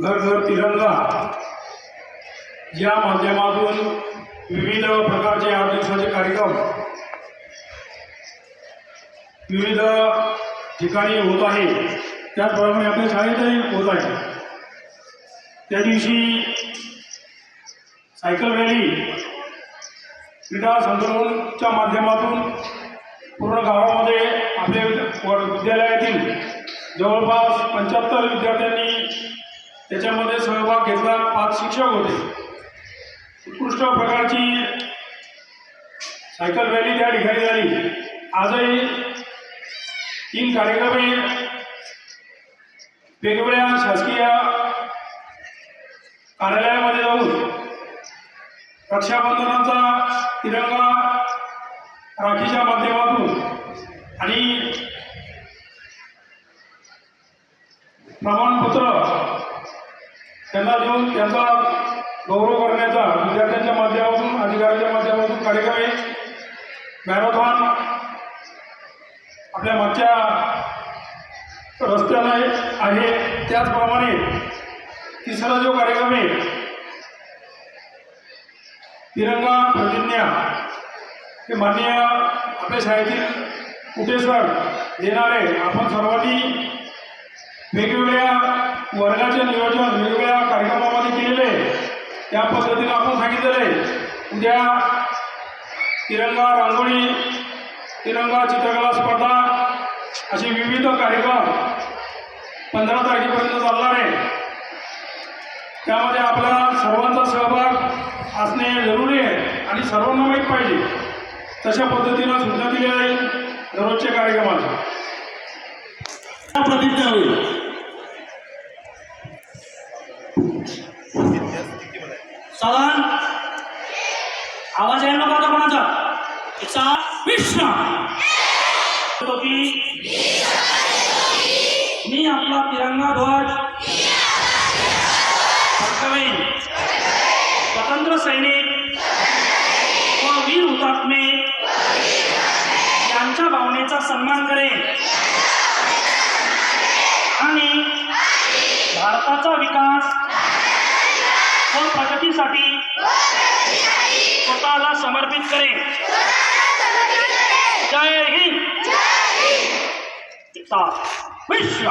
घर घर तिरंगा. या माध्यमातून विविध प्रकारचे आठ दिवसाचे कार्यक्रम विविध ठिकाणी होत आहे. त्याचप्रमाणे आपल्या शाळेतही होत आहे. त्या दिवशी सायकल रॅली क्रीडा संकुलच्या माध्यमातून पूर्ण गावामध्ये आपल्या व- विद्यालयातील जवळपास पंच्याहत्तर विद्यार्थ्यांनी त्याच्यामध्ये सहभाग घेतला पाच शिक्षक होते. उत्कृष्ट प्रकारची सायकल रॅली त्या ठिकाणी झाली. आजही तीन कार्यक्रम वेगवेगळ्या शासकीय कार्यालयामध्ये जाऊन रक्षाबंधनाचा तिरंगा राखीच्या माध्यमातून आणि प्रमाणपत्र त्यांना देऊन त्यांचा गौरव करण्याचा म्हणजे विद्यार्थ्यांच्या माध्यमातून अधिकाऱ्यांच्या माध्यमातून कार्यक्रम आहे. मॅरेथॉन आपल्या मागच्या रस्त्यानं आहे त्याचप्रमाणे तिसरा जो कार्यक्रम आहे तिरंगा प्रतिज्ञा हे माननीय आपल्या शाळेतील कुठे सर देणारे आपण सर्वांनी वेगवेगळ्या वर्गाचे नियोजन वेगवेगळ्या कार्यक्रमामध्ये केलेले त्या पद्धतीनं आपण सांगितलेले उद्या तिरंगा रांगोळी तिरंगा चित्रकला स्पर्धा असे विविध कार्यक्रम पंधरा तारखेपर्यंत चालणार आहे. त्यामध्ये आपला सर्वांचा सहभाग असणे जरुरी आहे आणि सर्वांना माहीत पाहिजे. तशा पद्धतीनं सूचना दिली जाईल दररोजच्या कार्यक्रमाच्या. प्रतिज्ञा होईल. साधारण आवाज यायला नको आता कोणाचा? याचा विश्व मी आपला तिरंगा ध्वज. फडकवेन. स्वतंत्र सैनिक. व वीर हुतात्मे. यांच्या भावनेचा सन्मान करेन. आणि भारताचा विकास व प्रगतीसाठी? स्वतःला समर्पित करेल जय हिंद. विश्व.